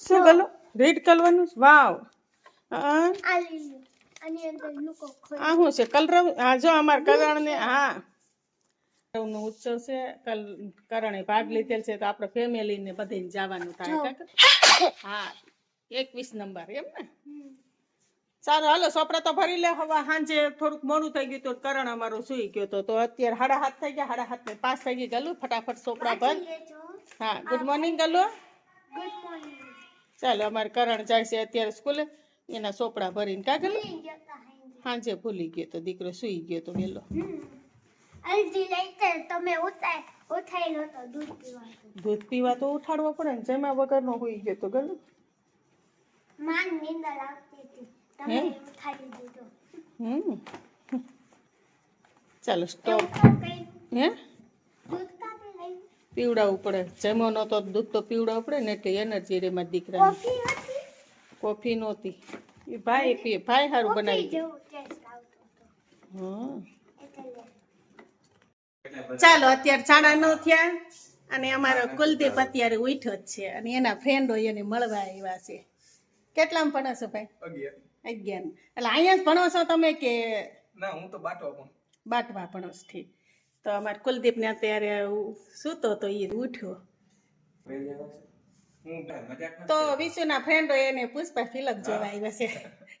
શું ગલો? રેડ કલરનું વાવ હા આ શું છે? કલરવ હા જો અમાર કરણને હા. નો ઉત્સવ છે. કલ કરણે ભાગ લીધેલ છે. તો આપણે ફેમિલીને બધાને જવાનું થાય હા. એકવીસ નંબર એમ ને? સારું હાલો સોપડા તો ભરી લે. હવે સાંજે થોડુંક મોડું થઈ ગયું તો કરણ અમારું સુઈ ગયો તો તો અત્યારે સાડા હાથ થઈ ગયા. સાડા હાથ ને પાંચ થઈ ગઈ ગલું. ફટાફટ સોપરા ભર. હા ગુડ મોર્નિંગ ગલું. ગુડ મોર્નિંગ ચાલો અમારે કરણ જાય છે અત્યારે સ્કૂલે. એના સોપડા ભરીને કાગળ સાંજે ભૂલી ગયો તો દીકરો સુઈ ગયો તો વેલો. દૂધ પીવા તો ઉઠાડવો પડે ને જેમાં વગરનો હોઈ ગયો તો ગલું માન નીંદર આવતી હતી. તમે હે? ઉઠાડી દીધો. હમ. ચાલો સ્ટોપ. હે? પીવડાવવું પડે. જમો નતો દૂધ તો પીવડાવવું પડે ને એટલે એનર્જી રે મારા દીકરાને. કોફી નહોતી? એ ભાઈ પીએ ભાઈ સારું બનાવી ચાલો અત્યારે સાડા નવ થયા અને અમારો કુલદીપ અત્યારે ઉઠ્યો જ છે અને એના ફ્રેન્ડો એને મળવા આવ્યા છે. કેટલામાં ભણો છો ભાઈ? અગિયાર. એટલે અહીંયા જ ભણો છો તમે કે ના હું તો બાટવા પણ બાટવા ભણો છો? ઠીક. તો અમારે કુલદીપને અત્યારે સૂતો તો એ ઉઠ્યો. હું મજાક તો વિશુના ફ્રેન્ડો એને પુષ્પા ફિલક જોવા આવ્યા છે.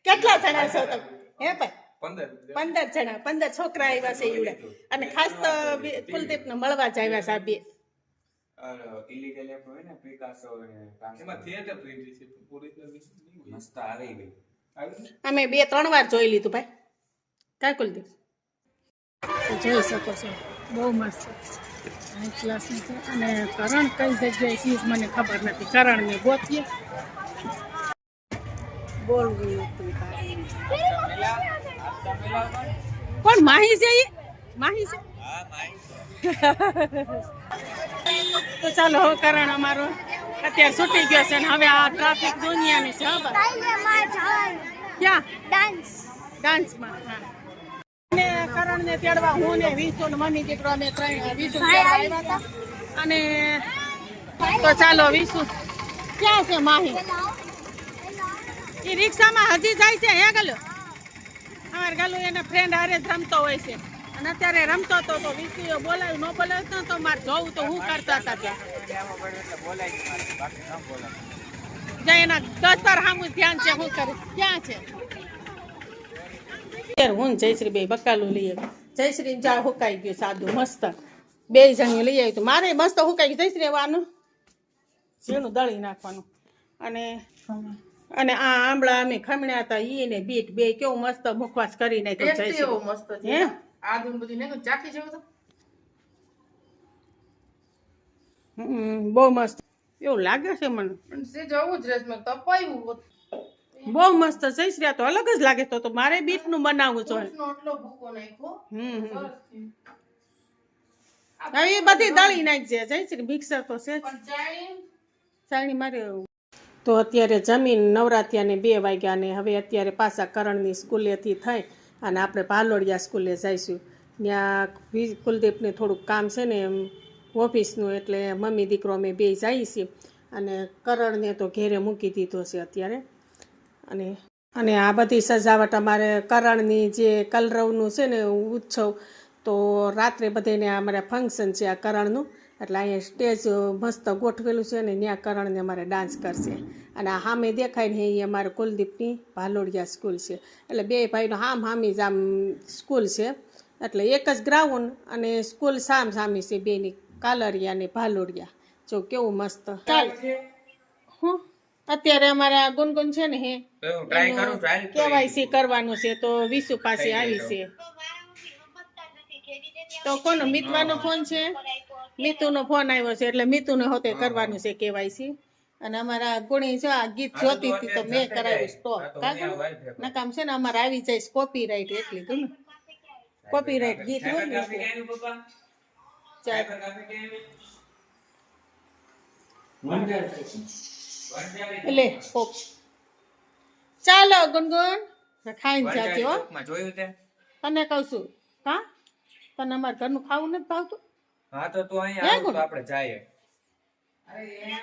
કેટલા જણા છો તમે? હે ભાઈ? પંદર. જણા પંદર છોકરા આવ્યા છે ઈવડે. અને ખાસ તો કુલદીપ ને મળવા જ આવ્યા છે આ બે. ઇલીગલ એપ હોય ને પિકાસો એમાં થિયેટર પ્રિન્ટ છે ઓરિજિનલ મસ્ત આવી ગઈ. અમે બે ત્રણ વાર જોઈ લીધું ભાઈ. કાંઈ કુલદીપ? તો જોઈ શકો છો. બહુ મસ્ત. હાઈ ક્લાસની છે અને કરણ કઈ જગ્યાએ છે મને ખબર નથી. કરણને ગોતીએ બોલવું કોણ માહી છે માહી છે? તો ચાલો હવે કરણ અમારો અત્યારે છૂટી ગયો છે ને હવે આ ટ્રાફિક દુનિયાની છે ક્યાં? ડાન્સ ડાન્સમાં હા. ને કરણને તેડવા હું ને ને મની દીકરો અમે ત્રણ હતા. અને તો ચાલો વિસુ ક્યાં છે માહી? એ રિક્ષામાં હજી જાય છે, હે ગલો? અમારે ગલું એના ફ્રેન્ડ હારે જ રમતો હોય છે. અને અત્યારે રમતો હતો તો વિશુએ બોલાવ્યું, ન બોલાવ્યું તો મારે જોવું તો હું કરતા હતા ત્યાં. જ્યાં એના દસ્તર સામું ધ્યાન છે, હું કરું. ક્યાં છે? અત્યારે હું જયશ્રી બે બકાલું લઈ આવ્યું જયશ્રી ચા હુકાઈ ગયું સાદું મસ્ત. બે જણિયું લઈ આવ્યું મારે મસ્ત હુકાઈ ગયું. જયશ્રી હવે ઝીણું દળી નાખવાનું. અને અને આ આંબળા અમે ખમણ્યા હતા ઈ ને બીટ બે કેવું મસ્ત મુખવાસ કરી નાખ્યો જયશ્રી. મસ્ત હે? આદુ બધું નાખ્યું ચાખી જેવું તો. બહુ મસ્ત. એવું લાગે છે મને. પણ સે જવું જ રહેશે. તપાયું. બહુ મસ્ત આ તો અલગ જ લાગે તો મારે બનાવવું હમ હમ. સરસ થયું. હવે એ બધી દળી નાખજે જયશ્રી મિક્સર તો છે ચાણી મારે તો અત્યારે જમીન નવરાત્યાને બે વાગ્યા ને હવે અત્યારે પાછા કરણની સ્કૂલેથી થઈ અને આપણે ભાલોડિયા સ્કૂલે જઈશું. ત્યાં કુલદીપને થોડુંક કામ છે ને એમ ઓફિસનું એટલે મમ્મી દીકરો અમે બે જઈએ છીએ. અને કરણને તો ઘેરે મૂકી દીધો છે અત્યારે. અને અને આ બધી સજાવટ અમારે કરણની જે કલરવનું છે ને ઉત્સવ તો રાત્રે બધાને અમારે ફંક્શન છે આ કરણનું. એટલે અહીંયા સ્ટેજ મસ્ત ગોઠવેલું છે ને ત્યાં કરણને અમારે ડાન્સ કરશે. અને આ સામે દેખાય ને એ અમારે કુલદીપની ભાલોડિયા સ્કૂલ છે. એટલે બે ભાઈનો હામ હામી જ આમ સ્કૂલ છે. એટલે એક જ ગ્રાઉન્ડ અને સ્કૂલ સામ સામી છે બેની કાલરિયા ને ભાલોડિયા. જો કેવું મસ્ત. ચાલ હું? અત્યારે અમારે આ ગુનગુન છે ને હે ટ્રાય કરું ટ્રાય કેવાયસી કરવાનું છે તો વિશુ પાસે આવી છે. તો કોનો? મિતવાનો ફોન છે? મિતુનો ફોન આવ્યો છે એટલે મિતુને હોતે કરવાનું છે કેવાયસી. અને અમારા ગુણી જો આ ગીત જોતી હતી તો મેં કરાવ્યું સ્ટોપ કાકા નકામ છે ને અમારે આવી જાય કોપી રાઈટ એટલી કોપી રાઈટ ગીત હોય ને. ચાલ. એટલે પોપ ચાલો ગુનગુન. ખાઈને જાજે હો. જોયું તે? તને કહું છું હા? તને અમારા ઘરનું ખાવું નથી ભાવતું? હા તો તું અહીં અહીંયા આવ? તો આપણે જઈએ.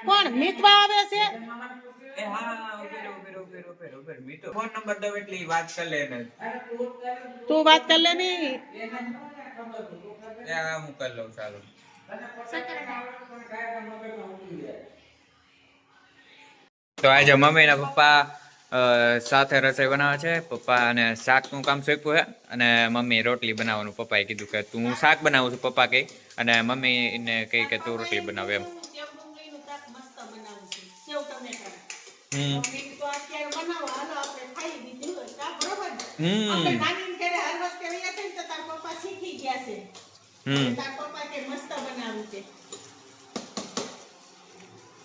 કોણ મિતવા આવે છે? હા ઊભી રહો, ઉભેર રહો, ઊભી રહો, ઊભી મીઠો ફોન નંબર દઉં એટલે ઈ વાત કરી લે એને. તું વાત કર લે ની ત્યાં હું કરી લઉં ચાલો તો આજે મમ્મી ને પપ્પા સાથે રસોઈ બનાવે છે. પપ્પા અને શાકનું કામ શીખવું છે અને મમ્મી રોટલી બનાવવાનું પપ્પાએ કીધું કે તું શાક બનાવું છું પપ્પા કહી અને મમ્મી ને કહી કે તું રોટલી બનાવ એમ. હમ.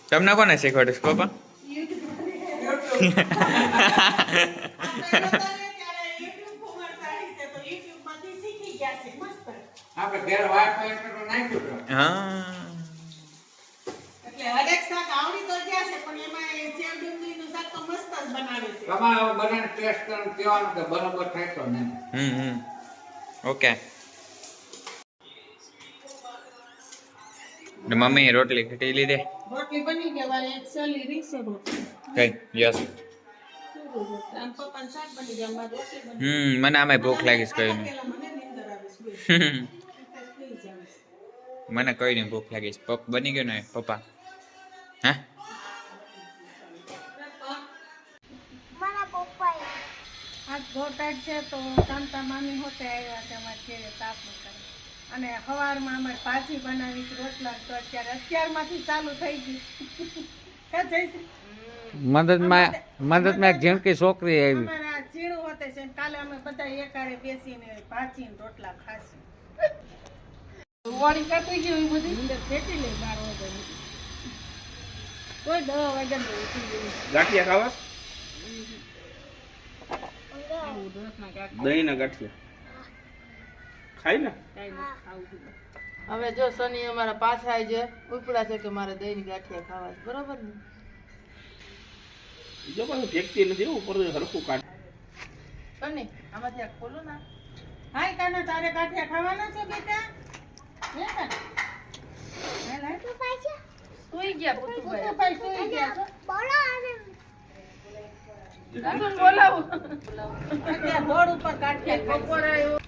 તમને કોને શીખવાડ્યું પપ્પા? આપણે ઘેર વાત એટલે તો નાખ્યું હા એટલે તમારે બધાને ટેસ્ટ કરીને કહેવાનું કે બરાબર થાય તો નહીં હમ હમ. ઓકે ને મમ્મી રોટલી ખીટી લીધે. રોટલી બની ગઈ વાળી એક સલી રીંગસો રોટલી. કઈ યસ. આમ પપ્પાને શાક બની ગયા અમારે રોટલી બની હમ મને આમે ભૂખ લાગી છે કઈ. મને નીંદર આવે છે બોલ. નહીં. મને કઈ નહીં ભૂખ લાગી છે. પપ બની ગયો ને પપ્પા? હા? આજ ઘોટાડ છે તો કાંતા મામી હોતે આવ્યા છે અમારે ઘેરે તાપનું કરે. અને સવારમાં અમારે ભાજી બનાવી રોટલા તો અત્યારે અત્યારમાંથી ચાલુ થઈ ગયું કા જયશ્રી? મદદમાં મદદમાં એક ઝીણકી છોકરી આવી. અમારા ઝીણું હોતે છે કાલે અમે બધા એકારે બેસીને ભાજી રોટલા ખાશું. વાળી કાઢી ગયું એ બધી? અંદર ફેટી લઈ બાર વાગે કોઈ દવા વાગ્યા ઉઠી ગાંઠિયા ખાવા? દહીં ના ગાંઠિયા. ખાઈ ને હવે જો શનિ અમારા પાછા આવી છે ઉપડા છે કે મારે દહીં ગાંઠિયા ખાવા છે. બરોબર ને? જો પણ ફેંકતી નથી ઉપર હરખું કાઢ. શનિ આમાંથી આ ખોલો ના. હાય કાના તારે ગાંઠિયા ખાવાના છે બેટા? હે કાના? સુઈ ગયા પુતુભાઈ ભાઈ સુઈ ગયા છો? બોલો બોલાવું. અત્યારે ઉપર ગાંઠિયા ખાય આવ્યો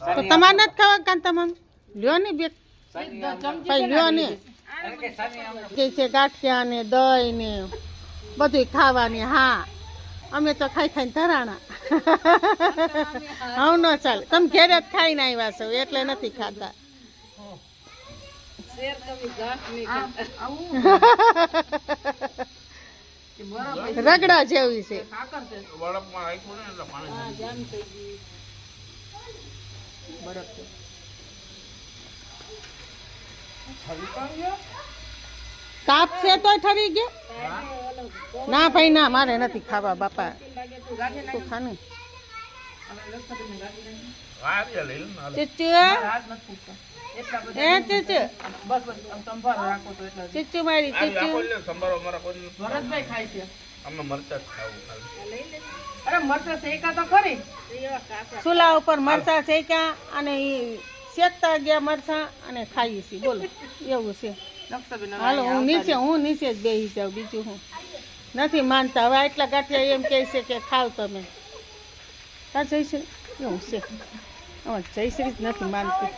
તો તમારે નથી ખાવા કાંતા મમ લ્યો ને બે. ભાઈ લ્યો ને. જે છે ગાંઠિયા ને દહીં ને બધું ખાવાની હા. અમે તો ખાઈ ખાઈને ધરાણા. હવ ન ચાલે. તમે ઘેરે જ ખાઈને આવ્યા છો એટલે નથી ખાતા. રગડા જેવી છે સાકર છે. વળપમાં રાખ્યું ને એટલે પાણી બરફ છે. તાપ છે તોય ઠરી ગયો? ના ભાઈ ના મારે નથી ખાવા બાપા. તું ખા ચૂલા ઉપર મરચા શેક્યા અને શેકતા ગયા મરચા અને ખાઈએ છીએ. બોલો, એવું છે. હાલો, હું નીચે હું નીચે જ બેસી જાઉં, બીજું હું નથી માનતા. હવે એટલા ગાંઠિયા એમ કહે છે કે ખાવ તમે. કા જયશ્રી એવું છે. અમારે જયશ્રી જ નથી માનતી.